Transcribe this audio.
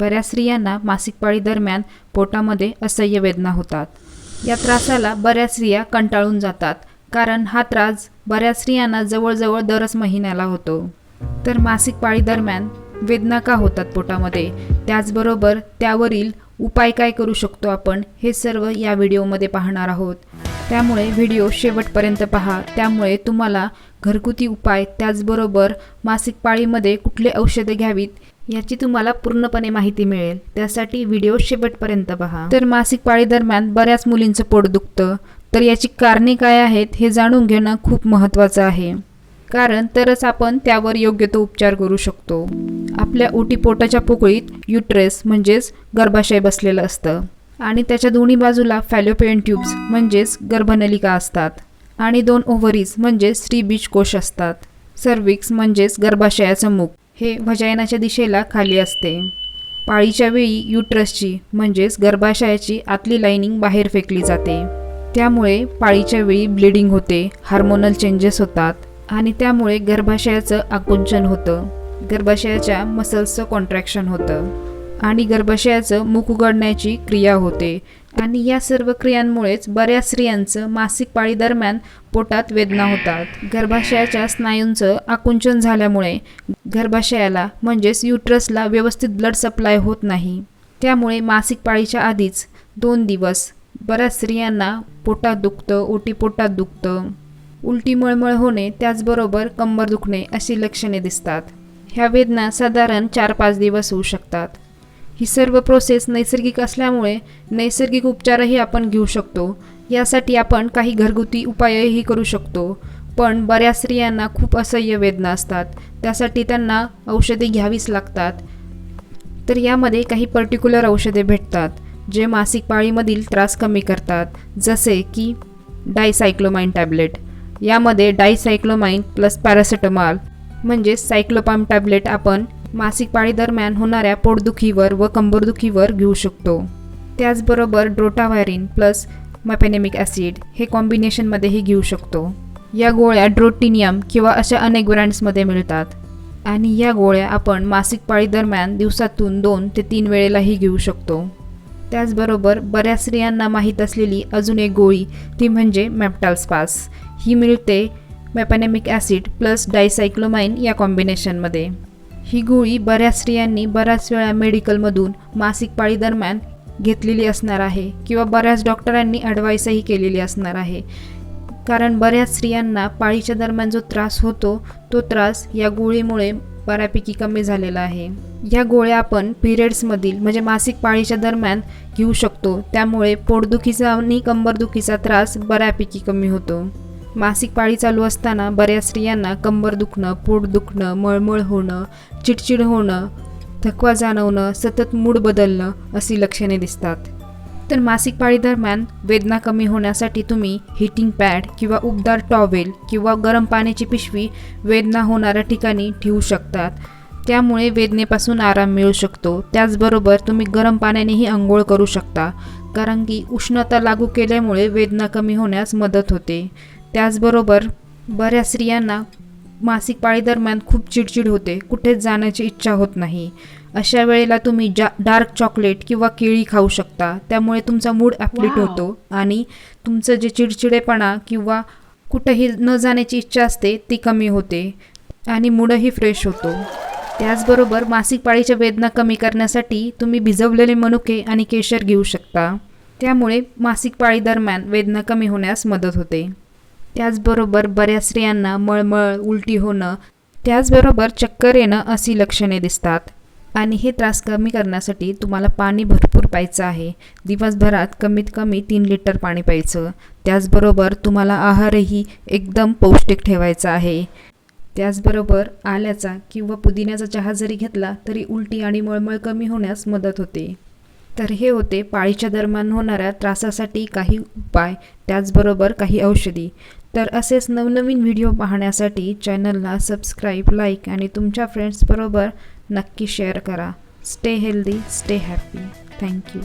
बऱ्याच स्त्रियांना मासिक पाळी दरम्यान पोटामध्ये असह्य वेदना होतात. या त्रासाला बऱ्याच स्त्रिया कंटाळून जातात कारण हा त्रास बऱ्याच स्त्रियांना जवळजवळ दरच महिन्याला होतो. तर मासिक पाळी दरम्यान वेदना का होतात पोटामध्ये? त्याचबरोबर त्यावरील उपाय काय करू शकतो आपण हे सर्व या व्हिडिओमध्ये पाहणार आहोत. त्यामुळे व्हिडिओ शेवटपर्यंत पहा. त्यामुळे तुम्हाला घरगुती उपाय त्याचबरोबर मासिक पाळीमध्ये कुठले औषधे घ्यावीत याची तुम्हाला पूर्णपणे माहिती मिळेल. त्यासाठी व्हिडिओ शेवटपर्यंत पहा. तर मासिक पाळी दरम्यान बऱ्याच मुलींचं पोट दुखतं. तर याची कारणे काय आहेत हे जाणून घेणं खूप महत्त्वाचं आहे. कारण तरच आपण त्यावर योग्य तो उपचार करू शकतो. आपल्या ओटीपोटाच्या पोकळीत युट्रेस म्हणजेच गर्भाशय बसलेलं असतं. आणि त्याच्या दोन्ही बाजूला फॅलोपियन ट्यूब्स म्हणजेच गर्भनलिका असतात. आणि दोन ओव्हरीज म्हणजे स्त्रीबीज कोश असतात. सर्विक्स म्हणजेच गर्भाशयाचं मुख हे भजायनाच्या दिशेला खाली असते. पाळीच्या वेळी युट्रसची म्हणजेच गर्भाशयाची आतली लाइनिंग बाहेर फेकली जाते. त्यामुळे पाळीच्या वेळी ब्लिडिंग होते हार्मोनल चेंजेस होतात आणि त्यामुळे गर्भाशयाचं आकुंचन होतं. गर्भाशयाच्या मसल्सचं कॉन्ट्रॅक्शन होतं आणि गर्भाशयाचं मुख उघडण्याची क्रिया होते. आणि या सर्व क्रियांमुळेच बऱ्याच स्त्रियांचं मासिक पाळी दरम्यान पोटात वेदना होतात. गर्भाशयाच्या स्नायूंचं आकुंचन झाल्यामुळे गर्भाशयाला म्हणजेच युट्रसला व्यवस्थित ब्लड सप्लाय होत नाही. त्यामुळे मासिक पाळीच्या आधीच दोन दिवस बऱ्याच स्त्रियांना पोटात दुखतं ओटी पोटात दुखतं. उलटी मळमळ होणे त्याचबरोबर कंबर दुखणे अशी लक्षणे दिसतात. ह्या वेदना साधारण चार पाच दिवस होऊ शकतात. ही सर्व प्रोसेस नैसर्गिक असल्यामुळे नैसर्गिक उपचारही आपण घेऊ शकतो. यासाठी आपण काही घरगुती उपायही करू शकतो. पण बऱ्याच स्त्रियांना खूप असह्य वेदना असतात. त्यासाठी त्यांना औषधे घ्यावीच लागतात. तर यामध्ये काही पर्टिक्युलर औषधे भेटतात जे मासिक पाळीमधील त्रास कमी करतात जसे की डायसायक्लोमाइन टॅबलेट. यामध्ये डायसायक्लोमाइन प्लस पॅरासिटामॉल म्हणजेच सायक्लोपाम टॅबलेट आपण मासिक पाळी दरम्यान होणाऱ्या पोटदुखीवर व कंबरदुखीवर घेऊ शकतो. त्याचबरोबर ड्रोटाव्हायरिन प्लस मॅपेनेमिक ॲसिड हे कॉम्बिनेशनमध्येही घेऊ शकतो. या गोळ्या ड्रोटिनियम किंवा अशा अनेक ब्रँड्समध्ये मिळतात. आणि या गोळ्या आपण मासिक पाळी दरम्यान दिवसातून दोन ते तीन वेळेलाही घेऊ शकतो. त्याचबरोबर बऱ्याच स्त्रियांना माहीत असलेली अजून एक गोळी ती म्हणजे मॅप्टाल्सपास. ही मिळते मॅपॅनेमिक ॲसिड प्लस डायसायक्लोमाइन या कॉम्बिनेशनमध्ये. ही गोळी बऱ्याच स्त्रियांनी बऱ्याच वेळा मेडिकलमधून मासिक पाळी दरम्यान घेतलेली असणार आहे किंवा बऱ्याच डॉक्टरांनी ॲडवाईसही केलेली असणार आहे. कारण बऱ्याच स्त्रियांना पाळीच्या दरम्यान जो त्रास होतो तो त्रास या गोळीमुळे बऱ्यापैकी कमी झालेला आहे. या गोळ्या आपण पिरियड्समधील म्हणजे मासिक पाळीच्या दरम्यान घेऊ शकतो. त्यामुळे पोटदुखीचा आणि कंबरदुखीचा त्रास बऱ्यापैकी कमी होतो. मासिक पाळी चालू असताना बऱ्याच स्त्रियांना कंबर दुखणं पोट दुखणं मळमळ होणं चिडचिड होणं थकवा जाणवणं सतत मूड बदलणं अशी लक्षणे दिसतात. तर मासिक पाळी दरम्यान वेदना कमी होण्यासाठी तुम्ही हिटिंग पॅड किंवा उबदार टॉवेल किंवा गरम पाण्याची पिशवी वेदना होणाऱ्या ठिकाणी ठेवू शकतात. त्यामुळे वेदनेपासून आराम मिळू शकतो. त्याचबरोबर तुम्ही गरम पाण्यानेही आंघोळ करू शकता. कारण की उष्णता लागू केल्यामुळे वेदना कमी होण्यास मदत होते. त्याचबरोबर बऱ्याच स्त्रियांना मासिक पाळी दरम्यान खूप चिडचिड होते. कुठेच जाण्याची इच्छा होत नाही. अशा वेळेला तुम्ही जा डार्क चॉकलेट किंवा केळी खाऊ शकता. त्यामुळे तुमचा मूड ॲप्लिट. होतो आणि तुमचं जे चिडचिडेपणा किंवा कुठंही न जाण्याची इच्छा असते ती कमी होते आणि मूडही फ्रेश होतो. त्याचबरोबर मासिक पाळीच्या वेदना कमी करण्यासाठी तुम्ही भिजवलेले मनुके आणि केशर घेऊ शकता. त्यामुळे मासिक पाळी दरम्यान वेदना कमी होण्यास मदत होते. त्याचबरोबर बऱ्याच स्त्रियांना मळमळ उलटी होणं त्याचबरोबर चक्कर येणं अशी लक्षणे दिसतात. आणि हे त्रास कमी करण्यासाठी तुम्हाला पाणी भरपूर प्यायचं आहे. दिवसभरात कमीत कमी तीन लिटर पाणी प्यायचं. त्याचबरोबर तुम्हाला आहारही एकदम पौष्टिक ठेवायचा आहे. त्याचबरोबर आल्याचा किंवा पुदिन्याचा चहा जरी घेतला तरी उलटी आणि मळमळ कमी होण्यास मदत होते. तर हे होते पाळीच्या दरम्यान होणाऱ्या त्रासासाठी काही उपाय त्याचबरोबर काही औषधी. तर असेच नवनवीन व्हिडिओ पाहण्यासाठी चॅनलला सबस्क्राईब लाईक आणि तुमच्या फ्रेंड्सबरोबर नक्की शेअर करा. Stay healthy stay happy. Thank you.